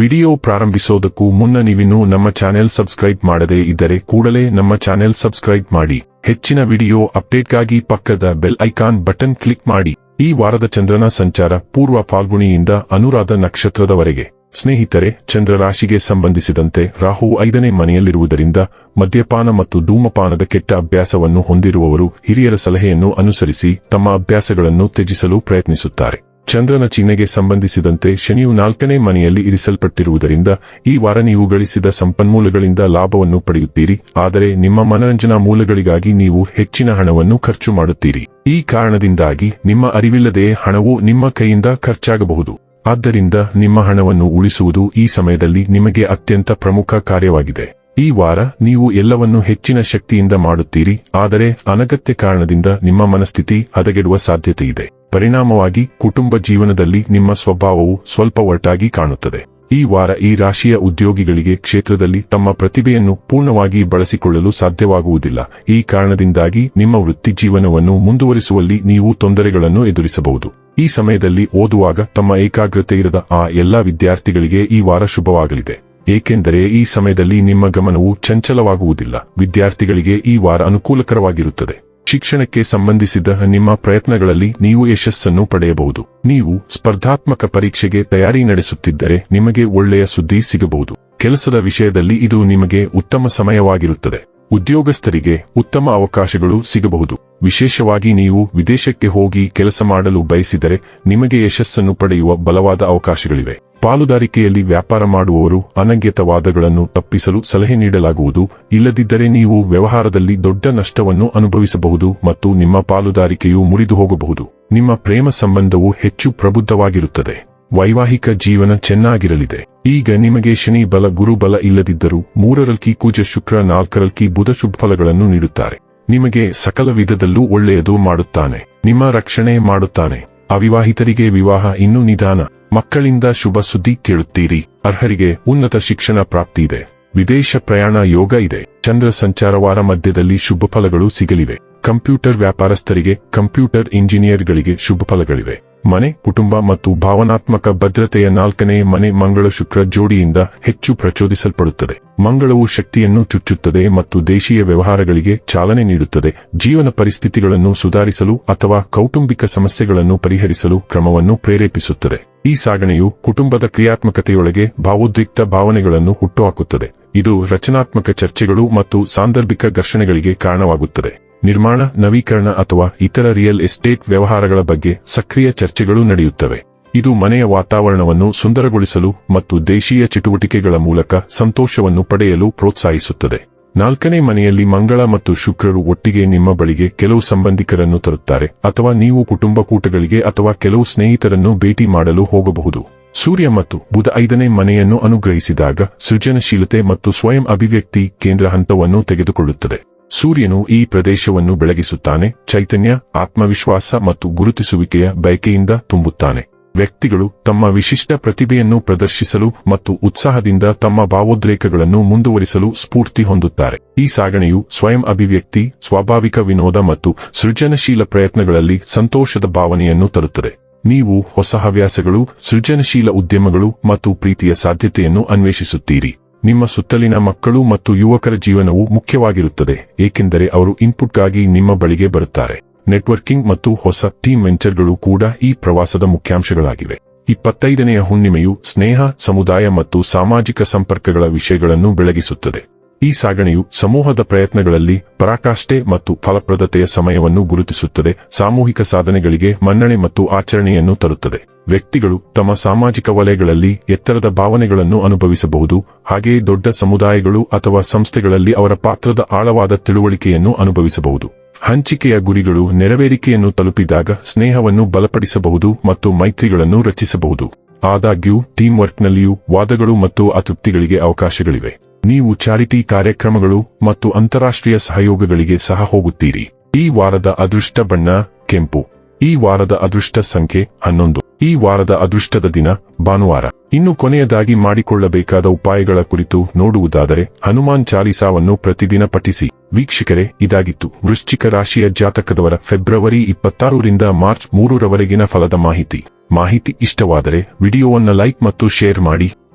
Video ಪ್ರಾರಂಭಿಸೋದಕ್ಕೂ ಮುನ್ನ ನೀವಿನ್ನೂ ನಮ್ಮ ಚಾನೆಲ್ ಸಬ್ಸ್ಕ್ರೈಬ್ ಮಾಡದೇ ಇದ್ದರೆ ಕೂಡಲೇ ನಮ್ಮ ಚಾನೆಲ್ ಸಬ್ಸ್ಕ್ರೈಬ್ ಮಾಡಿ. ಹೆಚ್ಚಿನ ವಿಡಿಯೋ ಅಪ್ಡೇಟ್ಗಾಗಿ ಪಕ್ಕದ ಬೆಲ್ ಐಕಾನ್ ಬಟನ್ ಕ್ಲಿಕ್ ಮಾಡಿ. ಈ ವಾರದ ಚಂದ್ರನ ಸಂಚಾರ ಪೂರ್ವ ಫಾಲ್ಗುಣಿಯಿಂದ ಅನುರಾಧ ನಕ್ಷತ್ರದವರೆಗೆ. ಸ್ನೇಹಿತರೆ, ಚಂದ್ರರಾಶಿಗೆ ಸಂಬಂಧಿಸಿದಂತೆ ರಾಹು ಐದನೇ ಮನೆಯಲ್ಲಿರುವುದರಿಂದ ಮದ್ಯಪಾನ ಮತ್ತು ಧೂಮಪಾನದ ಕೆಟ್ಟ ಅಭ್ಯಾಸವನ್ನು ಹೊಂದಿರುವವರು ಹಿರಿಯರ ಸಲಹೆಯನ್ನು ಅನುಸರಿಸಿ ತಮ್ಮ ಅಭ್ಯಾಸಗಳನ್ನು ತ್ಯಜಿಸಲು ಪ್ರಯತ್ನಿಸುತ್ತಾರೆ. ಚಂದ್ರನ ಚಿಹ್ನೆಗೆ ಸಂಬಂಧಿಸಿದಂತೆ ಶನಿಯು ನಾಲ್ಕನೇ ಮನೆಯಲ್ಲಿ ಇರಿಸಲ್ಪಟ್ಟಿರುವುದರಿಂದ, ಈ ವಾರ ನೀವು ಗಳಿಸಿದ ಸಂಪನ್ಮೂಲಗಳಿಂದ ಲಾಭವನ್ನು ಪಡೆಯುತ್ತೀರಿ. ಆದರೆ ನಿಮ್ಮ ಮನರಂಜನಾ ಮೂಲಗಳಿಗಾಗಿ ನೀವು ಹೆಚ್ಚಿನ ಹಣವನ್ನು ಖರ್ಚು ಮಾಡುತ್ತೀರಿ. ಈ ಕಾರಣದಿಂದಾಗಿ ನಿಮ್ಮ ಅರಿವಿಲ್ಲದೆಯೇ ಹಣವು ನಿಮ್ಮ ಕೈಯಿಂದ ಖರ್ಚಾಗಬಹುದು. ಆದ್ದರಿಂದ ನಿಮ್ಮ ಹಣವನ್ನು ಉಳಿಸುವುದು ಈ ಸಮಯದಲ್ಲಿ ನಿಮಗೆ ಅತ್ಯಂತ ಪ್ರಮುಖ ಕಾರ್ಯವಾಗಿದೆ. ಈ ವಾರ ನೀವು ಎಲ್ಲವನ್ನು ಹೆಚ್ಚಿನ ಶಕ್ತಿಯಿಂದ ಮಾಡುತ್ತೀರಿ. ಆದರೆ ಅನಗತ್ಯ ಕಾರಣದಿಂದ ನಿಮ್ಮ ಮನಸ್ಥಿತಿ ಹದಗೆಡುವ ಸಾಧ್ಯತೆ ಇದೆ ಪರಿಣಾಮವಾಗಿ ಕುಟುಂಬ ಜೀವನದಲ್ಲಿ ನಿಮ್ಮ ಸ್ವಭಾವವು ಸ್ವಲ್ಪ ಒಟ್ಟಾಗಿ ಕಾಣುತ್ತದೆ. ಈ ವಾರ ಈ ರಾಶಿಯ ಉದ್ಯೋಗಿಗಳಿಗೆ ಕ್ಷೇತ್ರದಲ್ಲಿ ತಮ್ಮ ಪ್ರತಿಭೆಯನ್ನು ಪೂರ್ಣವಾಗಿ ಬಳಸಿಕೊಳ್ಳಲು ಸಾಧ್ಯವಾಗುವುದಿಲ್ಲ. ಈ ಕಾರಣದಿಂದಾಗಿ ನಿಮ್ಮ ವೃತ್ತಿ ಜೀವನವನ್ನು ಮುಂದುವರಿಸುವಲ್ಲಿ ನೀವು ತೊಂದರೆಗಳನ್ನು ಎದುರಿಸಬಹುದು. ಈ ಸಮಯದಲ್ಲಿ ಓದುವಾಗ ತಮ್ಮ ಏಕಾಗ್ರತೆ ಇರದ ಆ ಎಲ್ಲಾ ವಿದ್ಯಾರ್ಥಿಗಳಿಗೆ ಈ ವಾರ ಶುಭವಾಗಲಿದೆ. ಏಕೆಂದರೆ ಈ ಸಮಯದಲ್ಲಿ ನಿಮ್ಮ ಗಮನವು ಚಂಚಲವಾಗುವುದಿಲ್ಲ. ವಿದ್ಯಾರ್ಥಿಗಳಿಗೆ ಈ ವಾರ ಅನುಕೂಲಕರವಾಗಿರುತ್ತದೆ. ಶಿಕ್ಷಣಕ್ಕೆ ಸಂಬಂಧಿಸಿದ ನಿಮ್ಮ ಪ್ರಯತ್ನಗಳಲ್ಲಿ ನೀವು ಯಶಸ್ಸನ್ನು ಪಡೆಯಬಹುದು. ನೀವು ಸ್ಪರ್ಧಾತ್ಮಕ ಪರೀಕ್ಷೆಗೆ ತಯಾರಿ ನಡೆಸುತ್ತಿದ್ದರೆ ನಿಮಗೆ ಒಳ್ಳೆಯ ಸುದ್ದಿ ಸಿಗಬಹುದು. ಕೆಲಸದ ವಿಷಯದಲ್ಲಿ ಇದು ನಿಮಗೆ ಉತ್ತಮ ಸಮಯವಾಗಿರುತ್ತದೆ. ಉದ್ಯೋಗಸ್ಥರಿಗೆ ಉತ್ತಮ ಅವಕಾಶಗಳು ಸಿಗಬಹುದು. ವಿಶೇಷವಾಗಿ ನೀವು ವಿದೇಶಕ್ಕೆ ಹೋಗಿ ಕೆಲಸ ಮಾಡಲು ಬಯಸಿದರೆ ನಿಮಗೆ ಯಶಸ್ಸನ್ನು ಪಡೆಯುವ ಬಲವಾದ ಅವಕಾಶಗಳಿವೆ. ಪಾಲುದಾರಿಕೆಯಲ್ಲಿ ವ್ಯಾಪಾರ ಮಾಡುವವರು ಅನಗ್ಯತವಾದಗಳನ್ನು ತಪ್ಪಿಸಲು ಸಲಹೆ ನೀಡಲಾಗುವುದು. ಇಲ್ಲದಿದ್ದರೆ ನೀವು ವ್ಯವಹಾರದಲ್ಲಿ ದೊಡ್ಡ ನಷ್ಟವನ್ನು ಅನುಭವಿಸಬಹುದು ಮತ್ತು ನಿಮ್ಮ ಪಾಲುದಾರಿಕೆಯು ಮುರಿದು ಹೋಗಬಹುದು. ನಿಮ್ಮ ಪ್ರೇಮ ಸಂಬಂಧವು ಹೆಚ್ಚು ಪ್ರಬುದ್ಧವಾಗಿರುತ್ತದೆ. ವೈವಾಹಿಕ ಜೀವನ ಚೆನ್ನಾಗಿರಲಿದೆ. ಈಗ ನಿಮಗೆ ಶನಿ ಬಲ ಗುರುಬಲ ಇಲ್ಲದಿದ್ದರೂ ಮೂರರಲ್ಕಿ ಕೂಜ, ಶುಕ್ರ, ನಾಲ್ಕರಲ್ಕಿ ಬುಧ ಶುಭಫಲಗಳನ್ನು ನೀಡುತ್ತಾರೆ. ನಿಮಗೆ ಸಕಲ ವಿಧದಲ್ಲೂ ಒಳ್ಳೆಯದು ಮಾಡುತ್ತಾನೆ. ನಿಮ್ಮ ರಕ್ಷಣೆ ಮಾಡುತ್ತಾನೆ. ಅವಿವಾಹಿತರಿಗೆ ವಿವಾಹ ಇನ್ನೂ ನಿಧಾನ. ಮಕ್ಕಳಿಂದ ಶುಭ ಸುದ್ದಿ ಕೇಳುತ್ತೀರಿ. ಅರ್ಹರಿಗೆ ಉನ್ನತ ಶಿಕ್ಷಣ ಪ್ರಾಪ್ತಿ ಇದೆ. ವಿದೇಶ ಪ್ರಯಾಣ ಯೋಗ ಇದೆ. ಚಂದ್ರ ಸಂಚಾರವಾರ ಮಧ್ಯದಲ್ಲಿ ಶುಭ ಫಲಗಳು ಸಿಗಲಿವೆ. ಕಂಪ್ಯೂಟರ್ ವ್ಯಾಪಾರಸ್ಥರಿಗೆ, ಕಂಪ್ಯೂಟರ್ ಇಂಜಿನಿಯರ್ಗಳಿಗೆ ಶುಭ ಫಲಗಳಿವೆ. ಮನೆ, ಕುಟುಂಬ ಮತ್ತು ಭಾವನಾತ್ಮಕ ಭದ್ರತೆಯ ನಾಲ್ಕನೇ ಮನೆ ಮಂಗಳ ಶುಕ್ರ ಜೋಡಿಯಿಂದ ಹೆಚ್ಚು ಪ್ರಚೋದಿಸಲ್ಪಡುತ್ತದೆ. ಮಂಗಳವು ಶಕ್ತಿಯನ್ನು ಚುಚ್ಚುತ್ತದೆ ಮತ್ತು ದೇಶೀಯ ವ್ಯವಹಾರಗಳಿಗೆ ಚಾಲನೆ ನೀಡುತ್ತದೆ. ಜೀವನ ಪರಿಸ್ಥಿತಿಗಳನ್ನು ಸುಧಾರಿಸಲು ಅಥವಾ ಕೌಟುಂಬಿಕ ಸಮಸ್ಯೆಗಳನ್ನು ಪರಿಹರಿಸಲು ಕ್ರಮವನ್ನು ಪ್ರೇರೇಪಿಸುತ್ತದೆ. ಈ ಸಾಗಣೆಯು ಕುಟುಂಬದ ಕ್ರಿಯಾತ್ಮಕತೆಯೊಳಗೆ ಭಾವೋದ್ರಿಕ್ತ ಭಾವನೆಗಳನ್ನು ಹುಟ್ಟುಹಾಕುತ್ತದೆ. ಇದು ರಚನಾತ್ಮಕ ಚರ್ಚೆಗಳು ಮತ್ತು ಸಾಂದರ್ಭಿಕ ಘರ್ಷಣೆಗಳಿಗೆ ಕಾರಣವಾಗುತ್ತದೆ. ನಿರ್ಮಾಣ, ನವೀಕರಣ ಅಥವಾ ಇತರ ರಿಯಲ್ ಎಸ್ಟೇಟ್ ವ್ಯವಹಾರಗಳ ಬಗ್ಗೆ ಸಕ್ರಿಯ ಚರ್ಚೆಗಳು ನಡೆಯುತ್ತವೆ. ಇದು ಮನೆಯ ವಾತಾವರಣವನ್ನು ಸುಂದರಗೊಳಿಸಲು ಮತ್ತು ದೇಶೀಯ ಚಟುವಟಿಕೆಗಳ ಮೂಲಕ ಸಂತೋಷವನ್ನು ಪಡೆಯಲು ಪ್ರೋತ್ಸಾಹಿಸುತ್ತದೆ. ನಾಲ್ಕನೇ ಮನೆಯಲ್ಲಿ ಮಂಗಳ ಮತ್ತು ಶುಕ್ರರು ಒಟ್ಟಿಗೆ ನಿಮ್ಮ ಬಳಿಗೆ ಕೆಲವು ಸಂಬಂಧಿಕರನ್ನು ತರುತ್ತಾರೆ ಅಥವಾ ನೀವು ಕುಟುಂಬ ಕೂಟಗಳಿಗೆ ಅಥವಾ ಕೆಲವು ಸ್ನೇಹಿತರನ್ನು ಭೇಟಿ ಮಾಡಲು ಹೋಗಬಹುದು. ಸೂರ್ಯ ಮತ್ತು ಬುಧ ಐದನೇ ಮನೆಯನ್ನು ಅನುಗ್ರಹಿಸಿದಾಗ ಸೃಜನಶೀಲತೆ ಮತ್ತು ಸ್ವಯಂ ಅಭಿವ್ಯಕ್ತಿ ಕೇಂದ್ರ ಹಂತವನ್ನು ತೆಗೆದುಕೊಳ್ಳುತ್ತದೆ. ಸೂರ್ಯನು ಈ ಪ್ರದೇಶವನ್ನು ಬೆಳಗಿಸುತ್ತಾನೆ, ಚೈತನ್ಯ, ಆತ್ಮವಿಶ್ವಾಸ ಮತ್ತು ಗುರುತಿಸುವಿಕೆಯ ಬಯಕೆಯಿಂದ ತುಂಬುತ್ತಾನೆ. ವ್ಯಕ್ತಿಗಳು ತಮ್ಮ ವಿಶಿಷ್ಟ ಪ್ರತಿಭೆಯನ್ನು ಪ್ರದರ್ಶಿಸಲು ಮತ್ತು ಉತ್ಸಾಹದಿಂದ ತಮ್ಮ ಭಾವೋದ್ರೇಕಗಳನ್ನು ಮುಂದುವರಿಸಲು ಸ್ಫೂರ್ತಿ ಹೊಂದುತ್ತಾರೆ. ಈ ಸಾಗಣೆಯು ಸ್ವಯಂ ಅಭಿವ್ಯಕ್ತಿ, ಸ್ವಾಭಾವಿಕ ವಿನೋದ ಮತ್ತು ಸೃಜನಶೀಲ ಪ್ರಯತ್ನಗಳಲ್ಲಿ ಸಂತೋಷದ ಭಾವನೆಯನ್ನು ತರುತ್ತದೆ. ನೀವು ಹೊಸ ಹವ್ಯಾಸಗಳು, ಸೃಜನಶೀಲ ಉದ್ಯಮಗಳು ಮತ್ತು ಪ್ರೀತಿಯ ಸಾಧ್ಯತೆಯನ್ನು ಅನ್ವೇಷಿಸುತ್ತೀರಿ. ನಿಮ್ಮ ಸುತ್ತಲಿನ ಮಕ್ಕಳು ಮತ್ತು ಯುವಕರ ಜೀವನವು ಮುಖ್ಯವಾಗಿರುತ್ತದೆ, ಏಕೆಂದರೆ ಅವರು ಇನ್ಪುಟ್ಗಾಗಿ ನಿಮ್ಮ ಬಳಿಗೆ ಬರುತ್ತಾರೆ. ನೆಟ್ವರ್ಕಿಂಗ್ ಮತ್ತು ಹೊಸ ಟೀಮ್ ವೆಂಚರ್ಗಳು ಕೂಡ ಈ ಪ್ರವಾಸದ ಮುಖ್ಯಾಂಶಗಳಾಗಿವೆ. ಇಪ್ಪತ್ತೈದನೆಯ ಹುಣ್ಣಿಮೆಯು ಸ್ನೇಹ, ಸಮುದಾಯ ಮತ್ತು ಸಾಮಾಜಿಕ ಸಂಪರ್ಕಗಳ ವಿಷಯಗಳನ್ನು ಬೆಳಗಿಸುತ್ತದೆ. ಈ ಸಾಗಣೆಯು ಸಮೂಹದ ಪ್ರಯತ್ನಗಳಲ್ಲಿ ಪರಾಕಾಷ್ಠೆ ಮತ್ತು ಫಲಪ್ರದತೆಯ ಸಮಯವನ್ನು ಗುರುತಿಸುತ್ತದೆ. ಸಾಮೂಹಿಕ ಸಾಧನೆಗಳಿಗೆ ಮನ್ನಣೆ ಮತ್ತು ಆಚರಣೆಯನ್ನು ತರುತ್ತದೆ. ವ್ಯಕ್ತಿಗಳು ತಮ್ಮ ಸಾಮಾಜಿಕ ವಲಯಗಳಲ್ಲಿ ಎತ್ತರದ ಭಾವನೆಗಳನ್ನು ಅನುಭವಿಸಬಹುದು. ಹಾಗೆಯೇ ದೊಡ್ಡ ಸಮುದಾಯಗಳು ಅಥವಾ ಸಂಸ್ಥೆಗಳಲ್ಲಿ ಅವರ ಪಾತ್ರದ ಆಳವಾದ ತಿಳುವಳಿಕೆಯನ್ನು ಅನುಭವಿಸಬಹುದು. ಹಂಚಿಕೆಯ ಗುರಿಗಳು ನೆರವೇರಿಕೆಯನ್ನು ತಲುಪಿದಾಗ ಸ್ನೇಹವನ್ನು ಬಲಪಡಿಸಬಹುದು ಮತ್ತು ಮೈತ್ರಿಗಳನ್ನು ರಚಿಸಬಹುದು. ಆದಾಗ್ಯೂ ಟೀಮ್ ವರ್ಕ್ನಲ್ಲಿಯೂ ವಾದಗಳು ಮತ್ತು ಅತೃಪ್ತಿಗಳಿಗೆ ಅವಕಾಶಗಳಿವೆ. ನೀವು ಚಾರಿಟಿ ಕಾರ್ಯಕ್ರಮಗಳು ಮತ್ತು ಅಂತಾರಾಷ್ಟ್ರೀಯ ಸಹಯೋಗಗಳಿಗೆ ಸಹ ಹೋಗುತ್ತೀರಿ. ಈ ವಾರದ ಅದೃಷ್ಟ ಬಣ್ಣ, ಕೆಂಪು. ಈ ವಾರದ ಅದೃಷ್ಟ ಸಂಖ್ಯೆ ಹನ್ನೊಂದು. ಈ ವಾರದ ಅದೃಷ್ಟದ ದಿನ, ಭಾನುವಾರ. ಇನ್ನು ಕೊನೆಯದಾಗಿ ಮಾಡಿಕೊಳ್ಳಬೇಕಾದ ಉಪಾಯಗಳ ಕುರಿತು ನೋಡುವುದಾದರೆ, ಹನುಮಾನ್ ಚಾಲಿಸಾವನ್ನು ಪ್ರತಿದಿನ ಪಠಿಸಿ. ವೀಕ್ಷಕರೇ, ಇದಾಗಿತ್ತು. ವೃಶ್ಚಿಕ ರಾಶಿಯ ಜಾತಕದವರ ಫೆಬ್ರವರಿ ಇಪ್ಪತ್ತಾರರಿಂದ ಮಾರ್ಚ್ ಮೂರರವರೆಗಿನ ಫಲದ ಮಾಹಿತಿ. ಮಾಹಿತಿ ಇಷ್ಟವಾದರೆ, ವಿಡಿಯೋವನ್ನು ಲೈಕ್ ಮತ್ತು ಶೇರ್ ಮಾಡಿ.